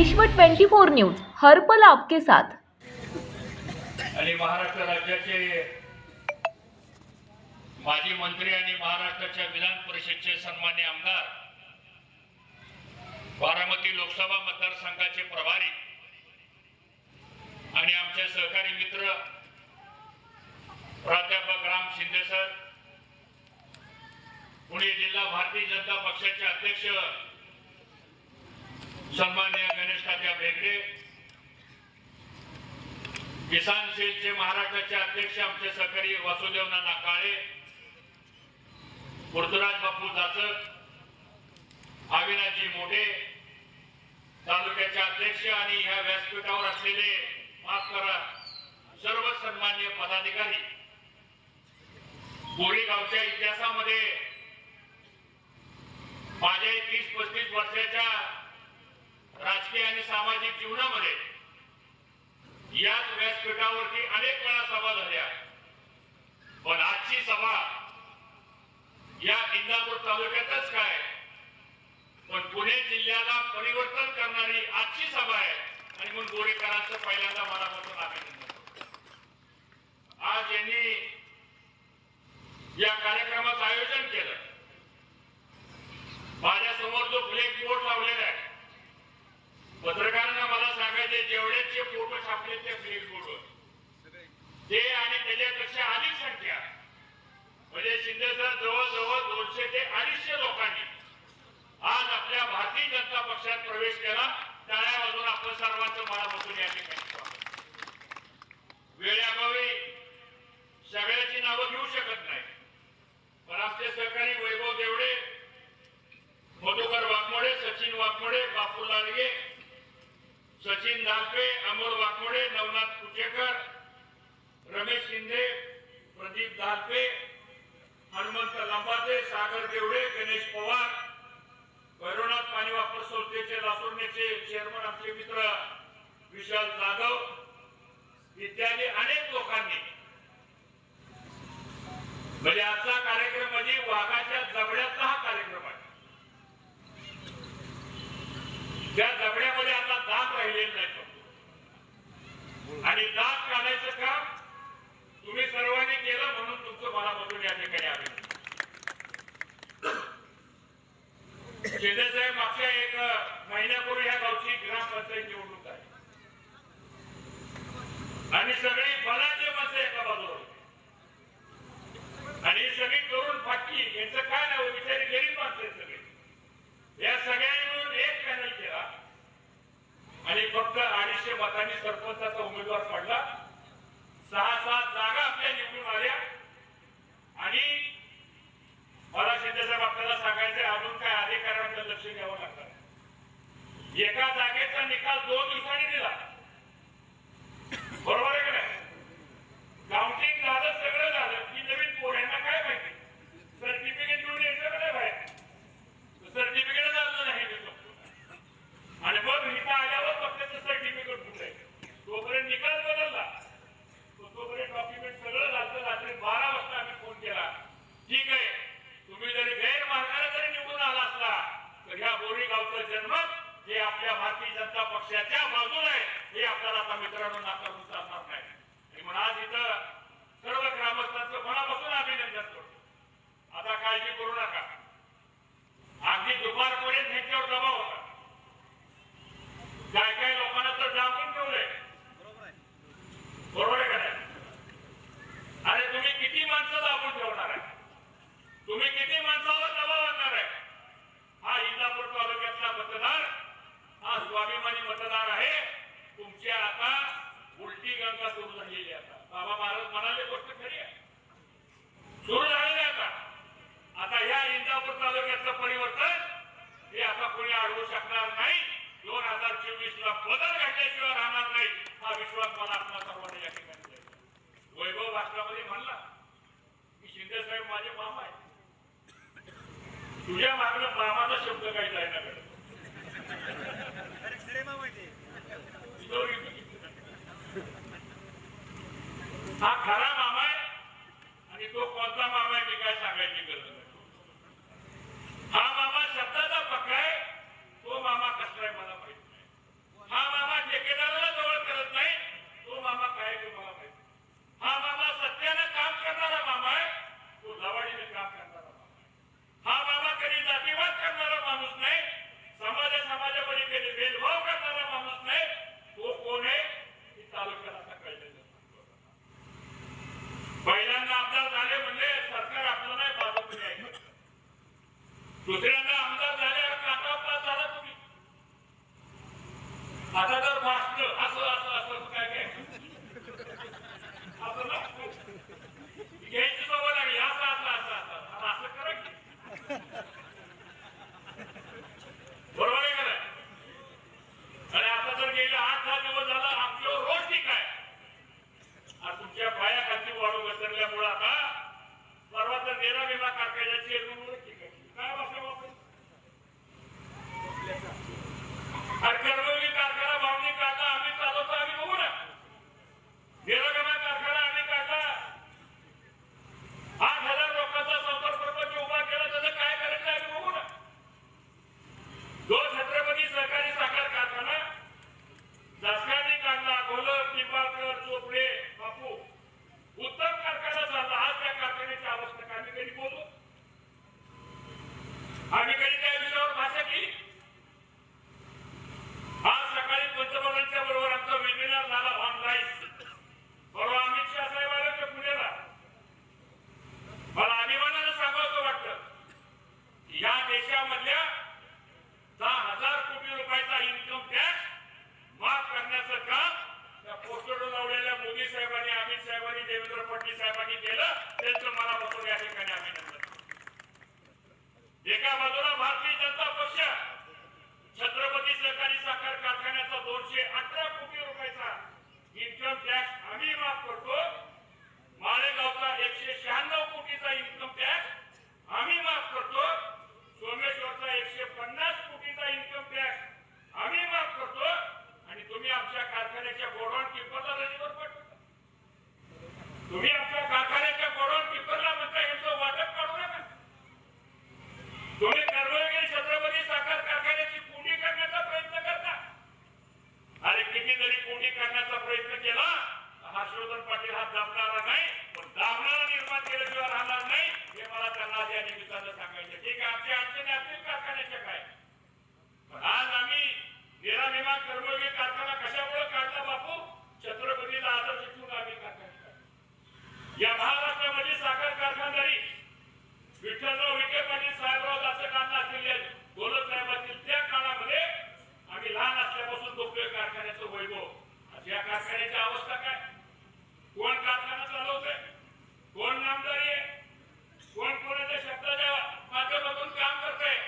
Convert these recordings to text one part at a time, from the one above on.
विश्व 24 न्यूज हरपल आपके साथ. आणि महाराष्ट्र राज्याचे माजी मंत्री आणि महाराष्ट्राच्या विधान परिषदचे सन्मान्य आमदार बारामती लोकसभा मतदारसंघाचे प्रभारी आणि आमचे सहकारी मित्र प्राध्यापक राम शिंदे सर पुणे जिल्हा भारतीय जनता पक्षाचे अध्यक्ष सन्मान्य गणेश तात्या बेगडे किसान सेलचे महाराष्ट्राचे अध्यक्ष आमचे सहकारी वासुदेव नाना काळे पृथ्वीराज बापू जाचक अविनाजी मोठे तालुक्याचे अध्यक्ष आणि ह्या व्यासपीठावर असलेले माफ करा सर्व सन्मान्य पदाधिकारी. कोळी गावच्या इतिहासामध्ये माझ्या तीस पस्तीस वर्षाच्या राजकीय आणि सामाजिक जीवनामध्ये याच व्यासपीठावरती अनेक वेळा सभा झाल्या. पण आजची सभा या इंदापूर तालुक्यातच काय? पण पुणे जिल्ह्याला परिवर्तन करणारी आजची सभा आहे. आणि म्हणून गोरेकरांचं पहिल्यांदा मनापासून अभिनंदन आज यांनी या कार्यक्रमाचं आयोजन केलं माझ्यासमोर जो ब्लॅक बोर्ड लावलेला आहे पत्रकारांना मला सांगायचे जेवढ्याचे फोटो छापले ते ब्लॅक बोर्डवर ते आणि त्याच्यापेक्षा अधिक संख्या म्हणजे शिंदे सर जवळजवळ दोनशे ते अडीचशे लोकांनी आज आपल्या भारतीय जनता पक्षात प्रवेश केला टाळ्या वाजून आपण सर्वांचं मनापासून या ठिकाणी स्वागत. वेळेअभावी सगळ्याची नावं घेऊ शकत नाही पण आमचे सहकारी वैभव देवडे मधुकर वाघमोडे सचिन वाघमोडे बापू लाडगे सचिन दालपे अमोल वाघमोडे नवनाथ कुचेकर रमेश शिंदे प्रदीप दाते हनुमंत लंबाते सागर देवळे गणेश पवार भैरवनाथ पाणी वापर संस्थेचे लासोरण्याचे चेअरमन आमचे मित्र विशाल जाधव इत्यादी अनेक लोकांनी. म्हणजे आजचा कार्यक्रम म्हणजे वाघाच्या जबड्यातला हा कार्यक्रम आहे. त्या जबड्यामध्ये आता दात राहिलेले नाही. आणि दात काढायचं काम तुम्ही सर्वांनी केलं म्हणून तुमचं मनापासून या ठिकाणी आले. शिंदे साहेब मागच्या एक महिन्यापूर्वी ह्या गावची ग्रामपंचायत निवडणूक आहे आणि सगळी बलाचे माणसं एका बाजूला होती. आणि ही सगळी तरुण फाटकी यांचं काय नाव बिचारी गरीब माणसं आहेत सगळे या सगळ्यांनी मिळून एक पॅनल केला आणि फक्त अडीचशे मतांनी सरपंचाचा उमेदवार पडला सहा सात जागा आपल्या निवडून आल्या आणि मला शिंदेसाहेब आपल्याला सांगायचं अजून काय अधिकाऱ्यांचं लक्ष घ्यावं लागतं एका जागेचा निकाल दोन दिवसांनी दिला बरोबर आहे का नाही काउंटिंग झालं सगळं झालं की नवीन पोरांना काय माहिती सर्टिफिकेट घेऊन यायचं का नाही बाहेर सर्टिफिकेट झालं नाही हे सांगतो. आणि मग इथं आल्यावर पक्षाचं सर्टिफिकेट कुठे आहे तोपर्यंत निकाल बदलला तो- तोपर्यंत डॉक्युमेंट सगळं घातलं रात्री बारा वाजता आम्ही फोन केला. ठीक आहे. तुम्ही जरी गैरमार्गाने जरी निवडून आला असला तर ह्या बोरी गावचा जन्म हे आपल्या भारतीय जनता पक्षाच्या बाजूला आहे हे आपल्याला आता मित्रांनो नाकारून चालणार नाही. आणि म्हणून आज इथं सर्व ग्रामस्थांचं मनापासून अभिनंदन करतो. आता काळजी करू नका. अगदी दुपारपर्यंत ह्यांच्यावर दबाव होता. काय काय लोकांना तर जागून ठेवलंय. बरोबर आहे का? अरे तुम्ही किती माणसं दाबून ठेवणार आहे? तुम्ही किती माणसावर दबाव आणणार आहे? हा इंदापूर तालुक्यातला मतदार हा स्वाभिमानी मतदार आहे. तुमच्या आता उलटी गंगा सुरू झालेली आहे आता. बाबा महाराज म्हणाले गोष्ट खरी आहे. सुरू झालेली आता. आता या इंदापूर तालुक्यातलं परिवर्तन हे आता कोणी अडवू शकणार नाही. दोन हजार चोवीस ला बदल घडल्याशिवाय राहणार नाही. हा विश्वास मला आपल्या सर्वांना या ठिकाणी वैभव भाषणामध्ये म्हणला की शिंदे साहेब माझे मामा आहे. तुझ्या मागणं मामाचा शब्द काही जायना हा खरा मामा आहे आणि तो कोणता मामा आहे मी काय सांगायची गरज नाही. हा मामा शब्दाचा पक्का आहे तो मामा कसला आहे मला माहीत नाही. गाव Gobierno. कोण कारखाना चालवत आहे कोण नामदारी आहे? कोण कोणाच्या शब्दाच्या माध्यमातून काम करत आहे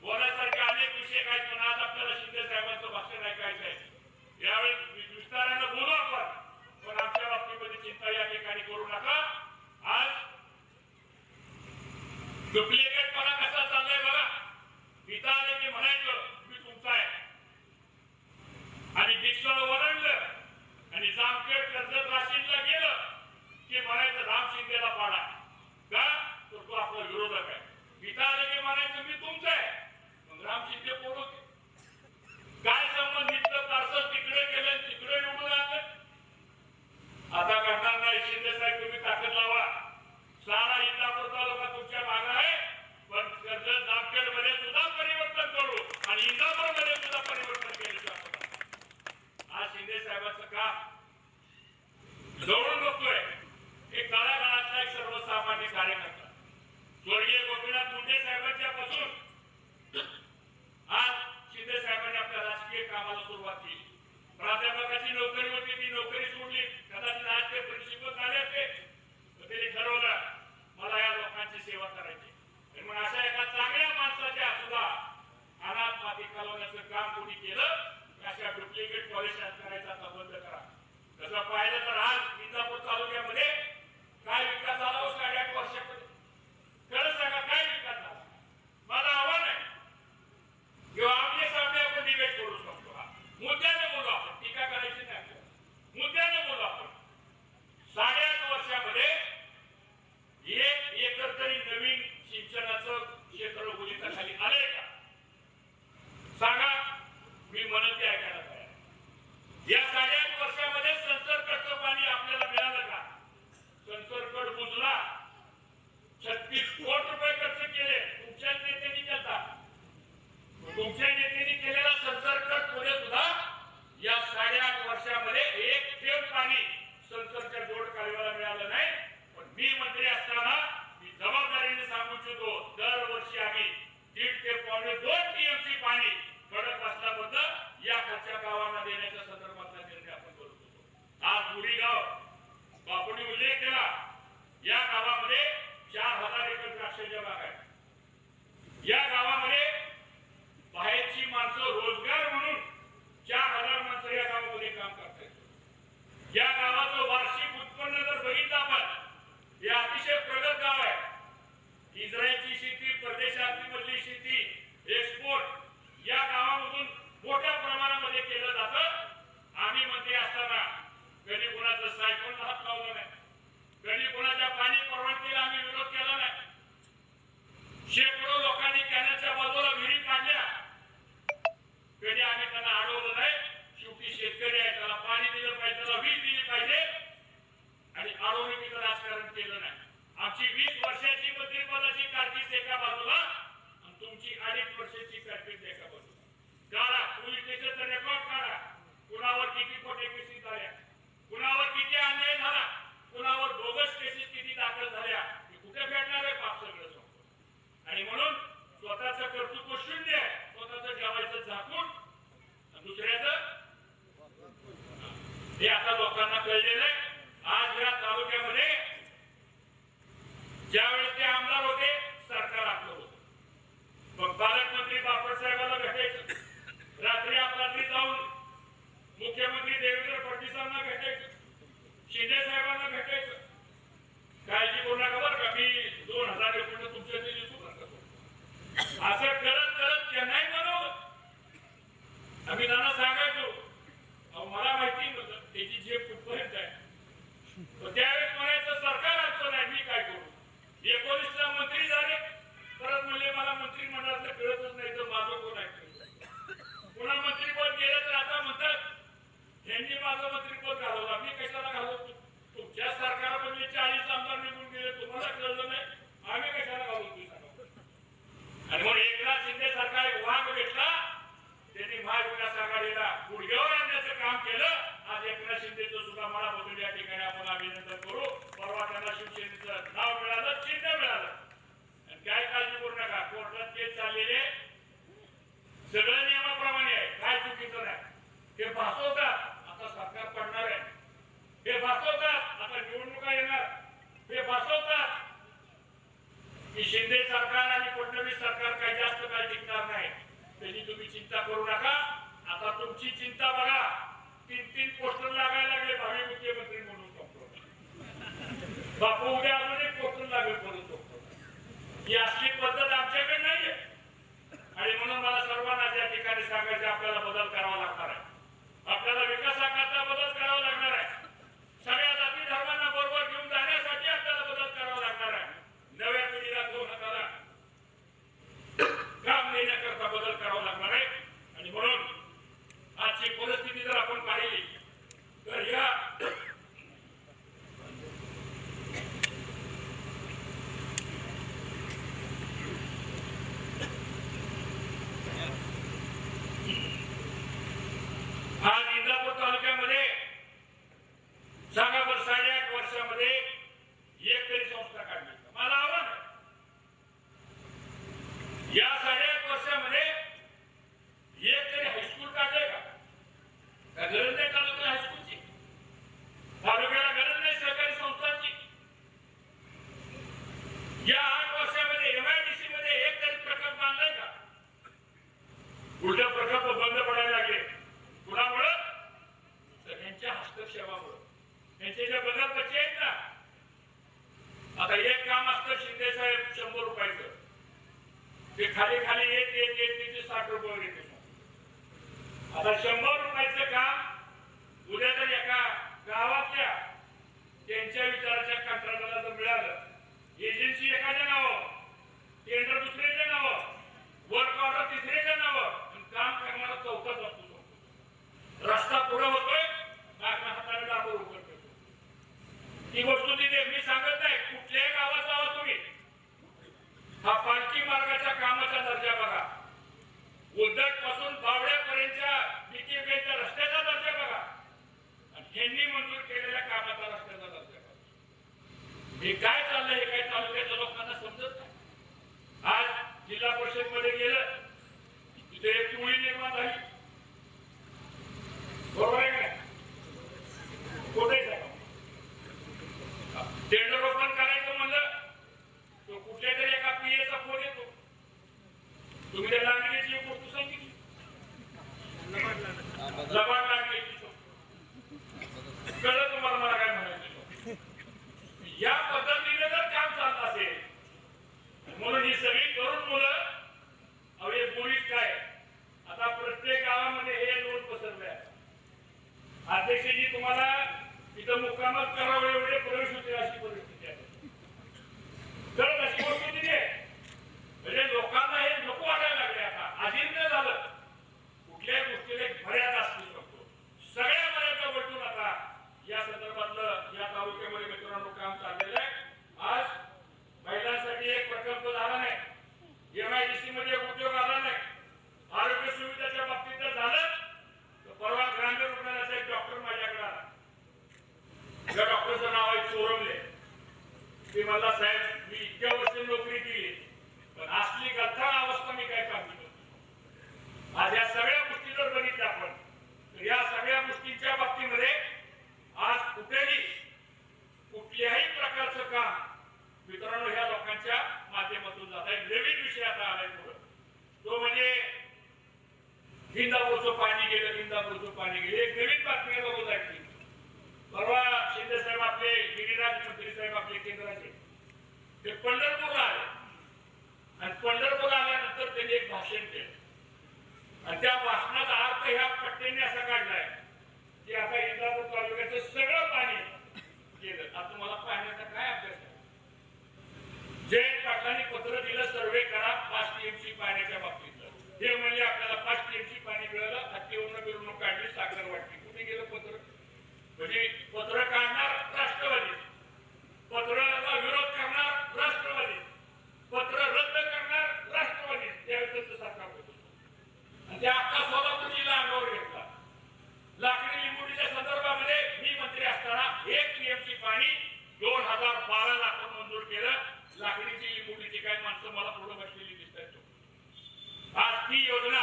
बोलासारखे विषय काय आज आपल्याला शिंदे साहेबांचं भाषण ऐकायचं आहे. यावेळी विस्तारानं बोलू आपण पण बाबतीमध्ये चिंता या ठिकाणी करू नका. आज डुप्लिकेटपणा कसा चाललाय बघा. पिता आले की म्हणायचं मी तुमचा आहे. आणि डिक्शोला वरणलं आणि जामखेड कर्जत राशीनला गेलं की म्हणायचं राम शिंदेला पाडा. का? तर तो आपला विरोधक आहे. गीता आले की म्हणायचं मी तुमचं आहे. मग राम शिंदे पोडो काय संबंधित तिकडे गेले तिकडे निवडून आले कधी कोणाचं सायकल हात लावला नाही. कधी कोणाच्या पाणी परवानगीला आम्ही विरोध केला नाही. शेकडो लोकांनी कॅनलच्या बाजूला विहिरी काढल्या. कधी आम्ही त्यांना अडवलं नाही शेवटी शेतकरी आहे त्याला पाणी दिलं पाहिजे त्याला वीज दिली पाहिजे. आणि अडवणुकीचं राजकारण केलं नाही. आमची वीस वर्षाची मंत्रिपदाची कारकीर्द एका बाजूला आणि तुमची अडीच वर्षाची कारकीर्द एका बाजूला. काढा पोलीस स्टेशनचा रेकॉर्ड काढा. कुणावर किती खोटे केसेस झाल्या? कुणावर किती अन्याय झाला कुणावर बोगस केसेस किती दाखल झाल्या हे कुठे फेडणार आहे पाप सगळं संपून आणि म्हणून स्वतःच कर्तृत्व शून्य आहे. स्वतःचं ठेवायचं झाकून दुसऱ्याच हे आता लोकांना कळलेलं आहे आज या तालुक्यामध्ये ज्यावेळेस ते आमदार होते सरकार आपलं होतं मग पालकमंत्री बापट साहेबांना भेटायचं रात्री अपरात्री जाऊन मुख्यमंत्री देवेंद्र फडणवीसांना भेटायचं शिंदे साहेबांना भेटायचं काळजी करू नका बरं का मी दोन हजार एकोणीस तुमच्या ते लिहू नका असं करत करत त्यांनाही बनवलं आम्ही त्यांना सांगायचो अहो मला माहिती नव्हतं त्याची झेप कुठपर्यंत आहे तर त्यावेळेस म्हणायचं सरकार आमचं नाही मी काय करू एकोणीसला मंत्री झाले परत म्हणले मला मंत्रिमंडळातलं कळतच नाही तर माझं कोण आहे पुन्हा मंत्रीपद गेलं तर आता म्हणतात यांनी माझं मंत्रीपद घालवलं मी कशाला घालवतो तुमच्या सरकारमध्ये चाळीस आमदार निघून गेले तुम्हाला कळलं नाही आम्ही कशाला घालवतो सांगा आणि म्हणून एकनाथ शिंदे सरकार एक वाघ भेटला त्यांनी महाविकास आघाडीला गुडघ्यावर आणण्याचं काम केलं आज एकनाथ शिंदेचं सुद्धा मला बदल या ठिकाणी आपण अभिनंदन करू परवा त्यांना शिवसेनेचं नाव मिळालं चिन्ह मिळालं आणि काय काळजी करू नका कोर्टात केस चाललेले सगळं नियमाप्रमाणे आहे काय चुकीचं नाही हे भासवतात आता सरकार पडणार आहे हे भासवतात आता निवडणुका येणार हे भासवतात की शिंदे सरकार आणि फडणवीस सरकार काही जास्त काळ टिकणार नाही त्याची तुम्ही चिंता करू नका आता तुमची चिंता बघा तीन तीन पोस्टर लागायला लागले भावी मुख्यमंत्री म्हणून संपलं. बापू उद्या अजून एक पोस्टर लागेल म्हणून संपलं. ही असली पद्धत आमच्याकडे नाहीये आणि म्हणून मला सर्वांना त्या ठिकाणी सांगायचं आपल्याला बदल करावा लागणार आहे आपल्याला विकासाकरता बदल करावा लागणार आहे सगळ्या जाती धर्मांना बरोबर घेऊन जाण्यासाठी आपल्याला बदल करावा लागणार आहे नव्या पिढीला दोन हाताला काम देण्याकरता बदल करावा लागणार आहे आणि म्हणून आजची परिस्थिती जर आपण पाहिली तर या आज इंदापूर तालुक्यामध्ये सांगा बरं साडेआठ वर्षामध्ये एक संस्था काढली का? मला आव्हान आहे. या साडेआठ वर्षामध्ये एक तरी हायस्कूल काढले का का गरज नाही तालुक्याला हायस्कूलची तालुक्याला गरज नाही सहकारी संस्थांची या आठ वर्षामध्ये एमआयडीसी मध्ये एक तरी प्रकल्प आणलाय का उलट प्रकल्प बंद पडायला लागले कुणामुळं तर यांच्या हस्तक्षेपामुळं यांचे जे बदल बच्चे आहेत ना आता एक काम असतं शिंदे साहेब शंभर रुपयाचं ते खाली खाली येत येत येत तिथे साठ रुपये घेते आता शंभर रुपयाचं काम उद्या जर एका गावातल्या त्यांच्या विचाराच्या कंत्राटाला जर मिळालं एजन्सी एखाद्या नावावर टेंडर दुसऱ्याच्या नावावर वर्क ऑर्डर तिसऱ्याच्या नावावर आणि काम करणारा चौथाच असतो रस्ता पुढे होतोय कारण हाताने डाबर उघड करतो. ही वस्तू तिथे मी सांगत नाही कुठल्याही गावात जावा तुम्ही. हा पालखी मार्गाच्या कामाचा दर्जा बघा. उद्धटपासून बावड्यापर्यंतच्या बीकेबीच्या रस्त्याचा दर्जा बघा. आणि यांनी मंजूर केलेल्या कामाचा रस्त्याचा दर्जा बघा हे काय चाललंय? हे काय तालुक्याच्या लोकांना समजत नाही. आज जिल्हा परिषदमध्ये गेलं तिथे एक टोळी निर्माण झाली. बरोबर आहे का नाही? कुठे साहेब कामात करावं एवढे प्रवेश होते अशी परिस्थिती आहे तर अशी परिस्थिती आहे म्हणजे लोकांना हे नको वाटायला लागले आता अजिंक्य झालं कुठल्याही गोष्टीला एक मर्यादा असू शकतो सगळ्या मर्यादा वटून आता या संदर्भातलं या तालुक्यामध्ये मित्रांनो काम चाललेलं आहे आज महिलांसाठी एक प्रकल्प झाला नाही एमआयडीसी मध्ये एक उद्योग आला नाही आरोग्य सुविधेच्या बाबतीत जर झालं तर परवा ग्रामीण रुग्णालयाचा एक डॉक्टर माझ्याकडे आला त्या डॉक्टरचं नाव आहे चोरमले ते मला साहेब मी इतक्या वर्ष नोकरी केली पण असली गद्दार अवस्था मी काय काम केलं आज या सगळ्या गोष्टी जर बघितल्या आपण तर या सगळ्या गोष्टींच्या बाबतीमध्ये आज कुठेही कुठल्याही प्रकारचं काम मित्रांनो ह्या लोकांच्या माध्यमातून जात आहे नवीन विषय आता आलाय पुढं तो म्हणजे इंदापूरचं पाणी गेलं इंदापूरचं पाणी गेलं एक नवीन बातमी आता रोज ऐकली परवा शिंदे साहेब आपले मंत्री साहेब आपले केंद्राचे. ते पंढरपूरला आले. आणि पंढरपूर आल्यानंतर त्यांनी एक भाषण केलं. आणि त्या भाषणाचा अर्थ ह्या पट्टेने असा काढलाय की आता इंदापूर तालुक्याचं सगळं पाणी गेलं. आता मला पाण्याचा काय अभ्यास आहे? जयंत पाटलांनी पत्र दिलं सर्वे करा पाच टीएमसी पाण्याच्या बाबतीत हे म्हणजे आपल्याला पाच टीएमसी पाणी मिळालं हत्तीवरून मिरवणूक काढली साखर वाटली कुठे गेलं पत्र? म्हणजे पत्र काढणार पत्राला विरोध करणार राष्ट्रवादी. पत्र रद्द करणार राष्ट्रवादी. त्यावेळी त्यांचं सरकार होतं आणि त्या अख्खा सोलापूर जिल्हा अंगावर घेतला. लाकडी लिंबुडीच्या संदर्भामध्ये मी मंत्री असताना एक टीएमसी पाणी दोन हजार बारा लाख मंजूर केलं. लाकडीची लिंबुडीची काही माणसं मला पुढे बसलेली दिसतात आज ती योजना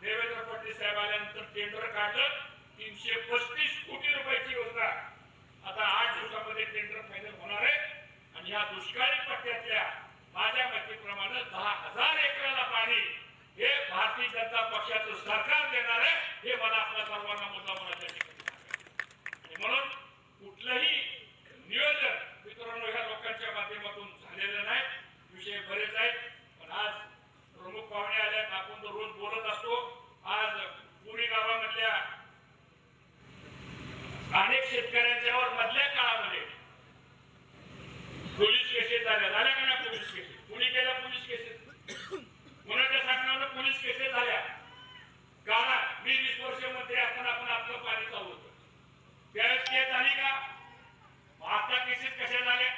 देवेंद्र फडणवीस साहेब आल्यानंतर टेंडर काढलं. तीनशे पस्तीस कोटी रुपयाची योजना आता आठ दिवसामध्ये टेंडर फायनल होणार आहे. आणि या दुष्काळी पट्ट्यातल्या माझ्या माहितीप्रमाणे दहा हजार एकराला पाणी हे भारतीय जनता पक्षाचं सरकार देणार आहे हे मला आपल्या सर्वांना मुद्दा म्हणायच्या ठिकाणी म्हणून कुठलंही नियोजन मित्रांनो ह्या लोकांच्या माध्यमातून झालेलं नाही. विषय बरेच आहेत. पण आज प्रमुख पाहुणे आल्यात आपण तर रोज बोलत असतो. आज पुरी गावामधल्या अनेक शेतकऱ्या पोलीस केसेस झाल्या झाल्या का नाही पोलीस केसेस कुणी केल्या पोलीस केसेस कुणाच्या सांगण्यावर पोलीस केसेस झाल्या कारण मी वीस वर्ष मंत्री असताना आपण आपलं पाणी चालू होतं त्यावेळेस केस झाली का मग आता केसेस कशा झाल्या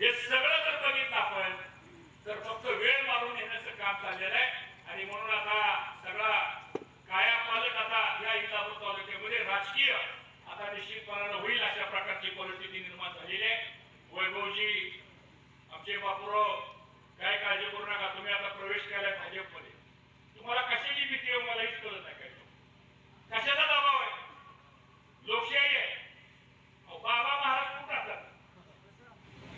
हे सगळं जर बघितलं आपण तर फक्त वेळ मारून येण्याचं काम चाललेलं आहे आणि म्हणून आता सगळा काया पालक आता या इंदापूर तालुक्यामध्ये राजकीय आता निश्चितपणानं होईल अशा प्रकारची परिस्थिती निर्माण झालेली आहे वैभवजी आमचे बापूराव काय काळजी करू नका तुम्ही आता प्रवेश केलाय भाजपमध्ये तुम्हाला कशाची भीती आहे मला हेच कळत नाही काय कशाचा दबाव आहे लोकशाही आहे अहो, बाबा महाराज कुठं राहतात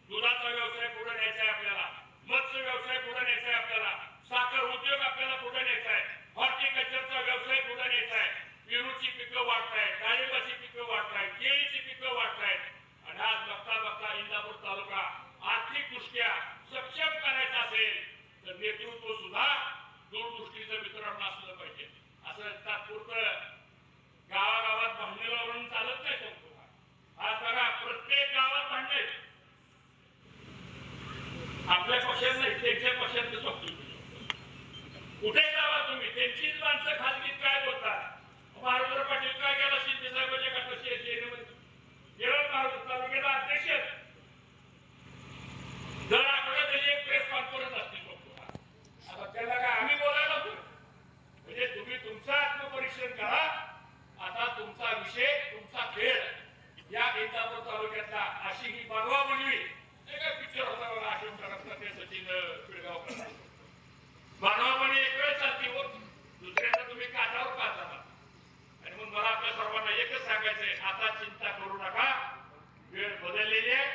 दुधाचा व्यवसाय पुढे न्यायचा आहे आपल्याला मत्स्य व्यवसाय पुढे न्यायचा आहे आपल्याला साखर उद्योग आपल्याला पुढे न्यायचा आहे हॉर्टिकल्चरचा व्यवसाय पुढे न्यायचा आहे. पेरूची पिकं वाढतायत डाळिंबाची पिकं वाढतायत केळीची पिकं वाढतायत आणि आज बघता बघता इंदापूर तालुका आर्थिक दृष्ट्या सक्षम करायचा असेल तर नेतृत्व सुद्धा दूरदृष्टीचं मित्रांनो असलं पाहिजे. असं तात्पुरतं गावागावात भांडण लावून चालत नाही शकतो आज बघा प्रत्येक गावात भांडणे आपल्या पक्षात नाही त्यांच्या पक्षात स्वप्न कुठे जावा तुम्ही? त्यांचीच माणसं खासगीत काय बोलतात? महाराज पाटील काय केला? शिंदे साहेबांच्या म्हणजे गटात म्हणजे. केवळ महाराज तालुक्याचा अध्यक्ष. दर आठवड्यात त्याची एक प्रेस कॉन्फरन्स असते. फक्त. आता त्याला काय आम्ही बोलायला टाकायचंय. आता चिंता करू नका. वेळ बदललेली आहे.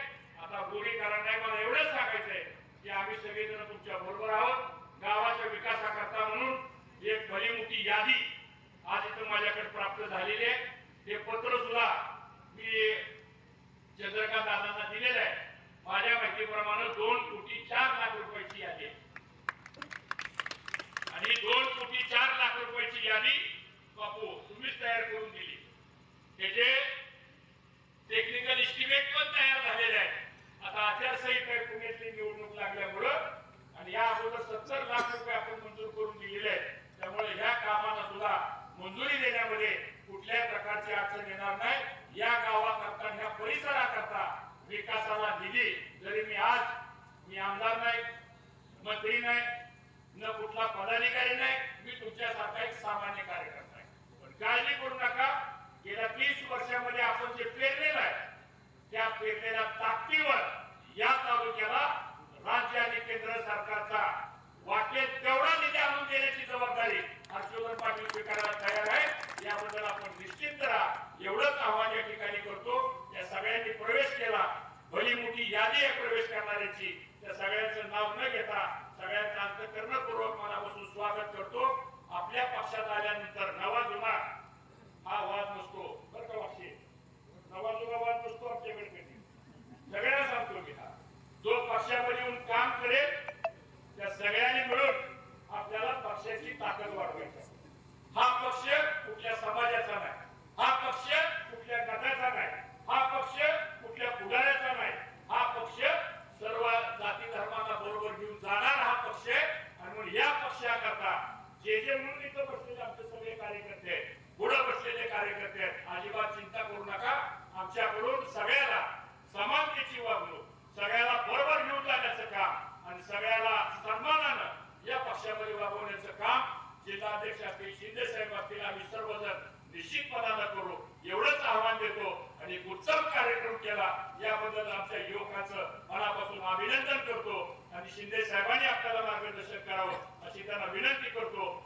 आता गोरीकारण नाही मला एवढंच सांगायचंय की आम्ही सगळेजण तुमच्या बरोबर आहोत. गावाच्या विकासाकरता म्हणून एक भलीमुखी यादी आज इथं माझ्याकडे प्राप्त झालेली आहे. हे पत्र सुद्धा मी चंद्रकांत दादांना दिलेलं आहे. माझ्या माहितीप्रमाणे दोन कोटी चार लाख रुपयाची यादी आहे. आणि दोन कोटी जे म्हणून इथं बसलेले आमचे सगळे कार्यकर्ते आहेत, पुढे बसलेले कार्यकर्ते आहेत. अजिबात चिंता करू नका. आमच्याकडून सगळ्याला समानतेची वागणूक सगळ्याला बरोबर घेऊन जाण्याचं काम आणि सगळ्याला सन्मानानं या पक्षामध्ये वागवण्याचं काम जिल्हाध्यक्ष असतील शिंदे साहेब असतील आम्ही सर्वजण करू. एवढंच आव्हान देतो आणि उत्तम कार्यक्रम केला. याबद्दल आमच्या युवकाचं मनापासून अभिनंदन करतो आणि शिंदे साहेबांनी आपल्याला मार्गदर्शन करावं अशी त्यांना विनंती करतो.